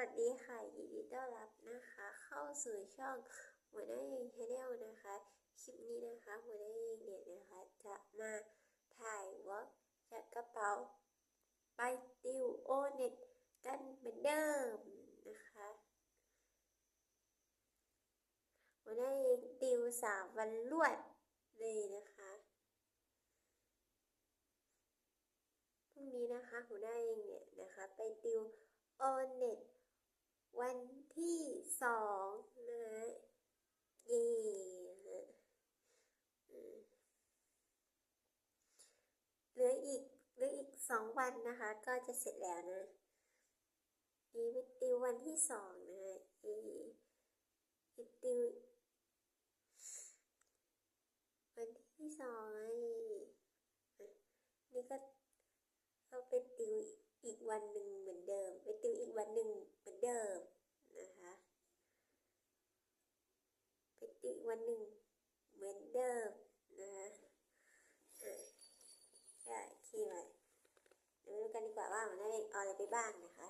วัสดีค่ะยินดีต้อนรับนะคะ เข้าสู่ช่องหัวหน้าเองชาแนลนะคะ คลิปนี้นะคะหัวหน้าเองเนี่ยนะคะ จะมาถ่ายวอล์กจากกระเป๋าไปติวโอเน็ตกันเหมือนเดิมนะคะหัวหน้าเองติวสามวันรวดเลยนะคะพรุ่งนี้นะคะหัวหน้าเองเนี่ยนะคะ ไปติวโอเน็ต วันที่สองนะเย่ฮะอืมเหลืออีกเหลืออีกสองวันนะคะ ก็จะเสร็จแล้วนะนี่ไปติววันที่สองนะฮะเย่ไปติววันที่สองไอ้อะนี่ก็เราไปติวอีกวันหนึ่งเหมือนเดิม ไปติวอีกวันหนึ่งเหมือนเดิมนะคะ ไป ติวอีกวันหนึ่งเหมือนเดิมนะคะอะก็คีย์ไว้เดี๋ยวมาดูกันดีกว่าว่ามันได้เอาอะไรไปบ้างนะคะ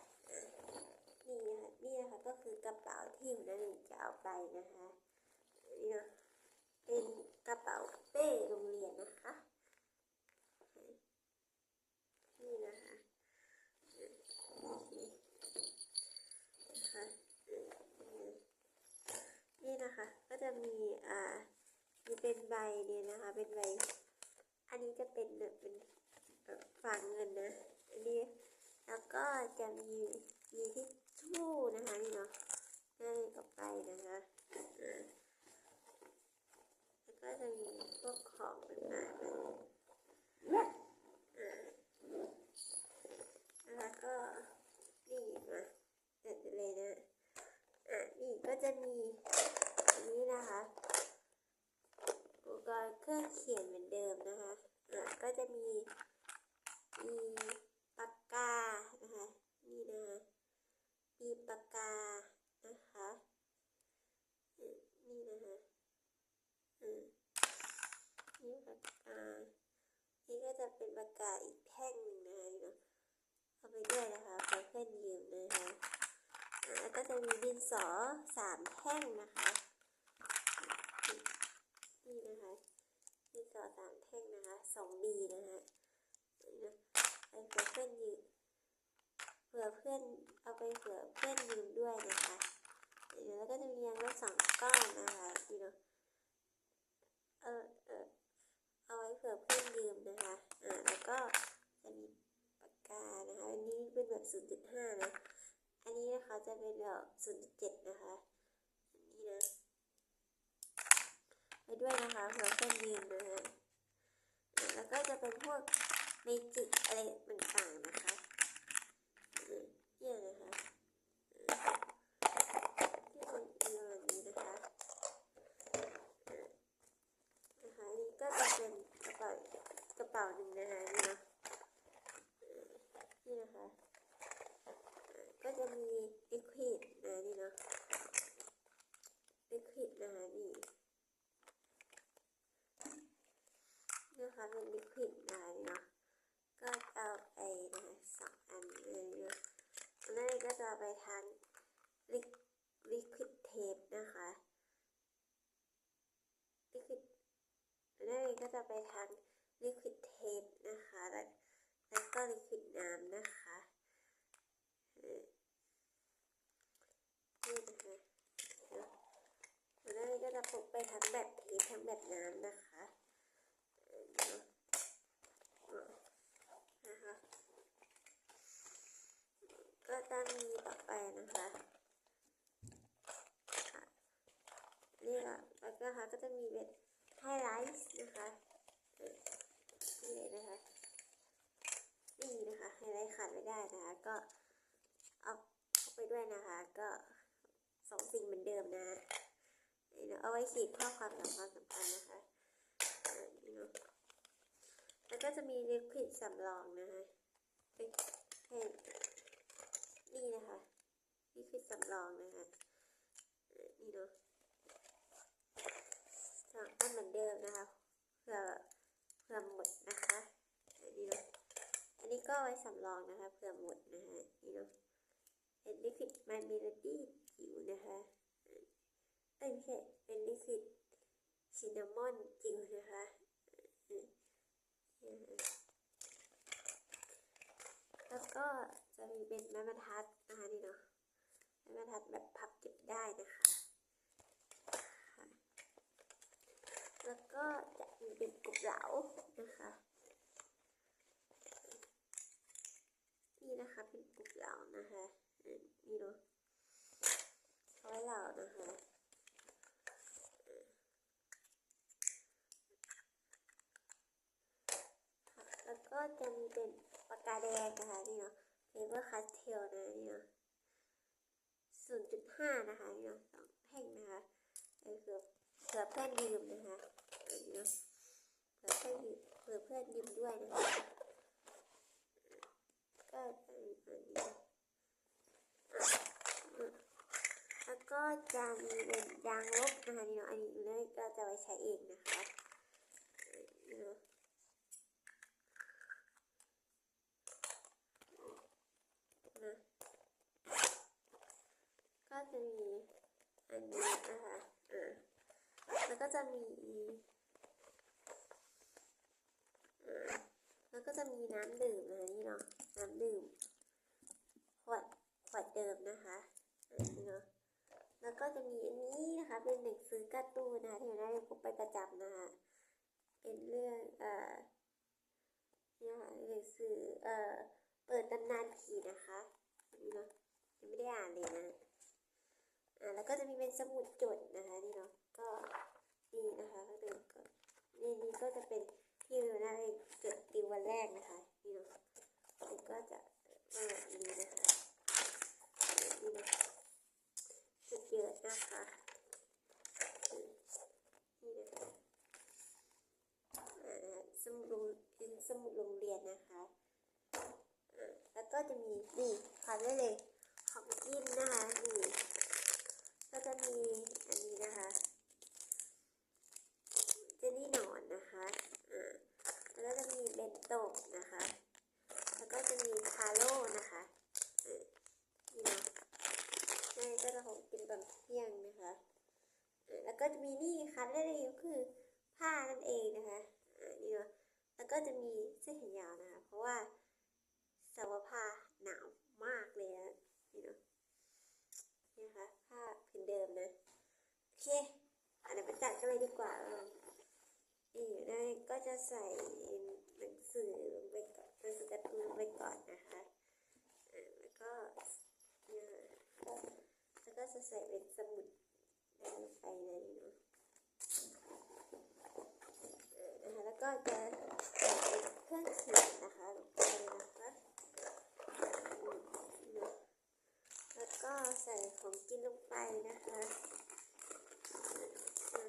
นี่นะคะนี่นะคะก็คือกระเป๋าที่มันนั่นจะเอาไปนะคะนี่เนาะเป็นกระเป๋าเป้โรงเรียนนะคะนะคะนี่นะคะ ก็จะมีอ่า มีเป็นใบเนี่ยนะคะ เป็นใบ อันนี้จะเป็นเป็นฝากเงินนะ อันนี้ แล้วก็จะมีมีทิชชู่นะคะนี่เนาะให้ออกไปนะคะแล้วก็จะมีพวกของต่างๆนะอ่าแล้วก็นี่มาเด็ดเลยนะ อะนี่ก็จะมีอันนี้นะคะ กรณ์เครื่องเขียนเหมือนเดิมนะคะอะก็จะมีมีปากกานะคะนี่นะคะมีปากกานะคะอืมนี่นะคะอืมนี่ปากกานี่ก็จะเป็นปากกาอีกแท่งหนึ่งนะคะเนาะเอาไปด้วยนะคะเพื่อเพื่อนยืมนะคะอ่าแล้วก็จะมีดินสอสามแท่งนะคะ นี่นะคะดินสอสามแท่งนะคะสองบีนะคะนี่นะไปเผื่อเพื่อนยืมเผื่อเพื่อนเอาไปเผื่อเพื่อนยืมด้วยนะคะนี่นะแล้วก็จะมียางลบสองก้อนนะคะนี่เนาะเออเออเอาไว้เผื่อเพื่อนยืมนะคะอ่าแล้วก็จะมีปากกานะคะอันนี้เป็นแบบ 0.5 นะ อันนี้นะคะจะเป็นแบบ 0.7 นะคะ อันนี้นะ ไปด้วยนะคะเพื่อเพื่อนยืนนะฮะอะแล้วก็จะเป็นพวกเมจิกอะไรต่างๆนะคะอืมเนี่ยนะคะอืมที่เป็นอีแบบนี้นะคะอะนะคะอันนี้ก็จะเป็นกระเป๋ากระเป๋าหนึ่งนะคะนี่เนาะ นี่นะคะ ก็จะมีลิควิดนะนี่เนาะลิควิดนะคะนี่นะคะเป็นลิควิดนะคะนี่เนาะ ก็เอาไปนะคะสองอันเลยเนาะอันนั้นก็ จะไปทางลิลิควิดเทปนะคะลิควิดอันนั้นก็จะไปทางลิควิดเทปนะคะ แล้วแล้วก็ลิควิดน้ำนะคะนี่นะคะแล้วนี้ก็จะพกไปทั้งแบบเทปทั้งแบบน้ำนะคะเออเนอะเออนะคะ ก็จะมีต่อไปนะคะนี่ละแล้วก็ค่ะก็จะมีเป็นไฮไลท์นะคะนี่เลยนะคะนี่นะคะไฮไลท์ขาดไม่ได้นะคะ ก็เอาเข้าไปด้วยนะคะ ก็สองสิ่งเหมือนเดิมนะนี่เนาะเอาไว้ขีดข้อความสำคัญสำคัญนะคะนี่เนาะแล้วก็จะมีลิควิดสำรองนะคะเอ้ย เอ้นี่นะคะลิควิดสำรองนะคะนี่เนาะสองอันเหมือนเดิมนะคะเพื่อเพื่อหมดนะคะนนี้เนาะอันนี้ก็ไว้สำรองนะคะเผื่อหมดนะคะนี่เนาะเป็นลิควิดมันเมโลดี้จิ๋วนะคะเอ้ยไม่ใช่เป็นลิควิดซินนามอนจิ๋วนะคะแล้วก็ จะมีเป็นไม้บรรทัดนะคะนี่เนาะไม้บรรทัดแบบพับเก็บได้นะคะ แล้วก็จะมีเป็นกรุบเหลานะคะ นี่นะคะเป็นกรุบเหลานะคะนี่เนาะเอาไว้เหลานะคะแล้วก็จะมีเป็นปากกาแดงนะคะนี่เนาะ เฟเวอร์คาสเทลนะเนี่เนาะศูนย์จุดห้านะคะเนี่เนาะสองแท่งนะคะเออคือบเผื่อเพื่อนยืมนะคะเออนี่เนาะเผื่อเพื่อนยืมเผื่อเพื่อนยืมด้วยนะคะก็จะมีอันนี้อะแล้วก็จะมีเป็นยางลบนะคะเนี่เนาะอันนี้อยู่ในก็จะไว้ใช้เองนะคะเออนี่เนาะนะ ก็จะมีอันนี้นะคะอ่าแล้วก็จะมีอ่าแล้วก็จะมีน้ำดื่มนะคะนี่เนาะน้ำดื่มขวดขวดเดิมนะคะอันนี้เนาะแล้วก็จะมีอันนี้นะคะเป็นหนังสือการ์ตูนนะคะที่อยู่ในพกไปประจำนะคะเป็นเรื่องเอ่อนี่ค่ะหนังสือเอ่อเปิดตำนานผีนะคะอันนี้เนาะยังไม่ได้อ่านเลยนะ อ่าแล้วก็จะมีเป็นสมุดจดนะคะนี่เนาะก็นี่นะคะก็เดินก็นี่นี่ก็จะเป็นที่เราได้จดติววันแรกนะคะนี่เนาะมันก็จะมาแบบนี้นะคะนี่นะจุดเยอะนะคะนี่นะคะสมุดโรงเป็นสมุดโรงเรียนนะคะแล้วก็จะมีนี่ค่ะได้เลยของกินนะคะ จะมีอันนี้นะคะเจลลี่หนอนนะคะอ่าแล้วก็จะมีเบนโตะนะคะ แล้วก็จะมีคาโร่นะคะนี่เนาะนี่ก็จะของกินตอนเที่ยงนะคะแล้วก็จะมีนี่ค่ะได้เลยก็คือผ้านั่นเองนะคะอ่านี่เนาะแล้วก็จะมีเสื้อแขนยาวนะคะ เพราะว่าสาวผ้าหนาวมากเลยนะนี่เนาะนี่นะคะผ้าผืน เดิมนะ โอเคอันนี้ไปจัดกันเลยดีกว่าเอออยู่ได้ก็จะใส่หนังสือลงไปก่อนหนังสือการ์ตูนลงไปก่อนนะคะอ่าแล้วก็เนี่ยก็แล้วก็จะใส่เป็นสมุดลงไปเลยเนาะอ่านะคะแล้วก็จะใส่เป็นเครื่องเขียนนะคะลงไปนะคะอืมเนาะแล้วก็ใส่ของกินลงไปนะคะอ่า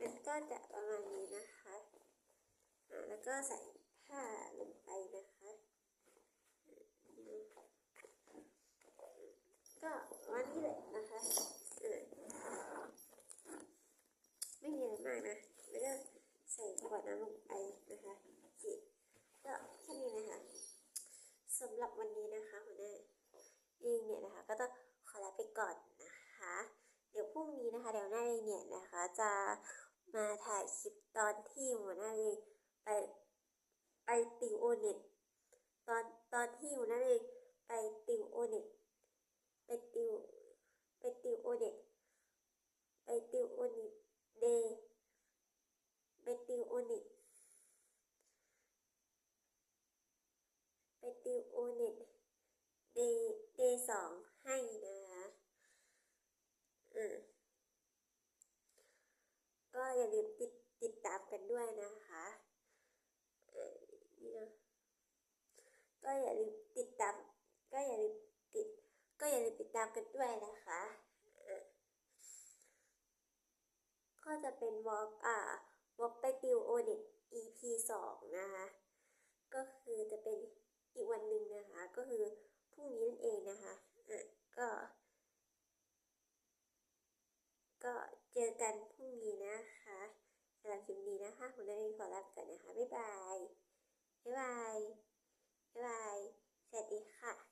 มัน ก็จะประมาณนี้นะคะแล้วก็ใส่ผ้าลงไปนะคะ ก็ประมาณนี้เลยนะคะไม่มีอะไรมากนะแล้วก็ใส่ขวดน้ำลงไปนะคะจิก็แค่นี้นะคะสำหรับวันนี้นะคะหัวหน้าเองเนี่ยนะคะ ก็ต้องขอลาไปก่อนนะคะ เดี๋ยวพรุ่งนี้นะคะ เดี๋ยวหน้าเองเนี่ยนะคะ จะ มาถ่ายคลิปตอนที่หัวหน้าเองไปไปติวโอเน็ตตอนตอนที่หัวหน้าเองไปติวโอเน็ตไปติวไปติวโอเน็ตไปติวโอเน็ตเดย์ไปติวโอเน็ตไปติวโอเน็ตเดย์เดย์สองให้นะคะอืม ก็อย่าลืมติดติดตามกันด้วยนะคะก็อย่าลืมติดตาม ก็อย่าลืมติด ก็อย่าลืมติดตามกันด้วยนะคะก็จะเป็นวอล์กอ่าวอล์กไปติวโอเน็ต EP สองนะคะ ก็คือจะเป็นอีกวันหนึ่งนะคะ ก็คือพรุ่งนี้นั่นเองนะคะอะก็ ก็เจอกันพรุ่งนี้นะคะสำหรับคลิป นะคะคุณนารินขอลาไปก่อนนะคะ บ๊ายบาย บ๊ายบาย บ๊ายบาย สวัสดีค่ะ